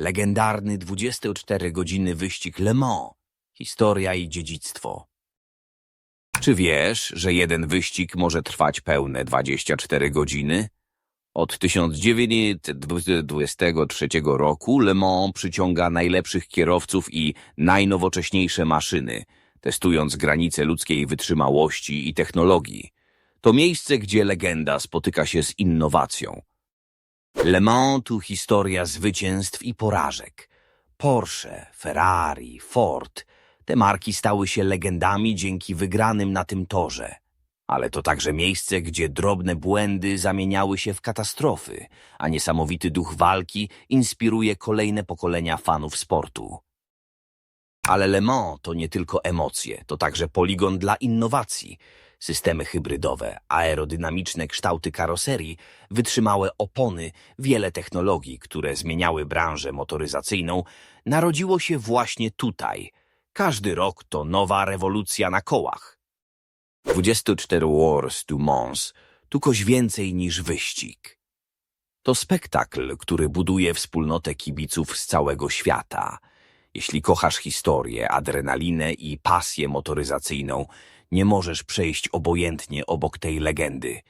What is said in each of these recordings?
Legendarny 24-godzinny wyścig Le Mans. Historia i dziedzictwo. Czy wiesz, że jeden wyścig może trwać pełne 24 godziny? Od 1923 roku Le Mans przyciąga najlepszych kierowców i najnowocześniejsze maszyny, testując granice ludzkiej wytrzymałości i technologii. To miejsce, gdzie legenda spotyka się z innowacją. Le Mans to historia zwycięstw i porażek. Porsche, Ferrari, Ford te marki stały się legendami dzięki wygranym na tym torze. Ale to także miejsce, gdzie drobne błędy zamieniały się w katastrofy, a niesamowity duch walki inspiruje kolejne pokolenia fanów sportu. Ale Le Mans to nie tylko emocje, to także poligon dla innowacji. Systemy hybrydowe, aerodynamiczne kształty karoserii, wytrzymałe opony, wiele technologii, które zmieniały branżę motoryzacyjną, narodziło się właśnie tutaj. Każdy rok to nowa rewolucja na kołach. 24 Wars du Mans to coś więcej niż wyścig. To spektakl, który buduje wspólnotę kibiców z całego świata. Jeśli kochasz historię, adrenalinę i pasję motoryzacyjną, nie możesz przejść obojętnie obok tej legendy.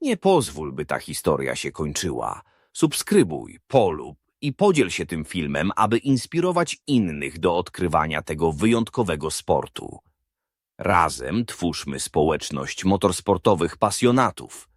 Nie pozwól, by ta historia się kończyła. Subskrybuj, polub i podziel się tym filmem, aby inspirować innych do odkrywania tego wyjątkowego sportu. Razem twórzmy społeczność motorsportowych pasjonatów.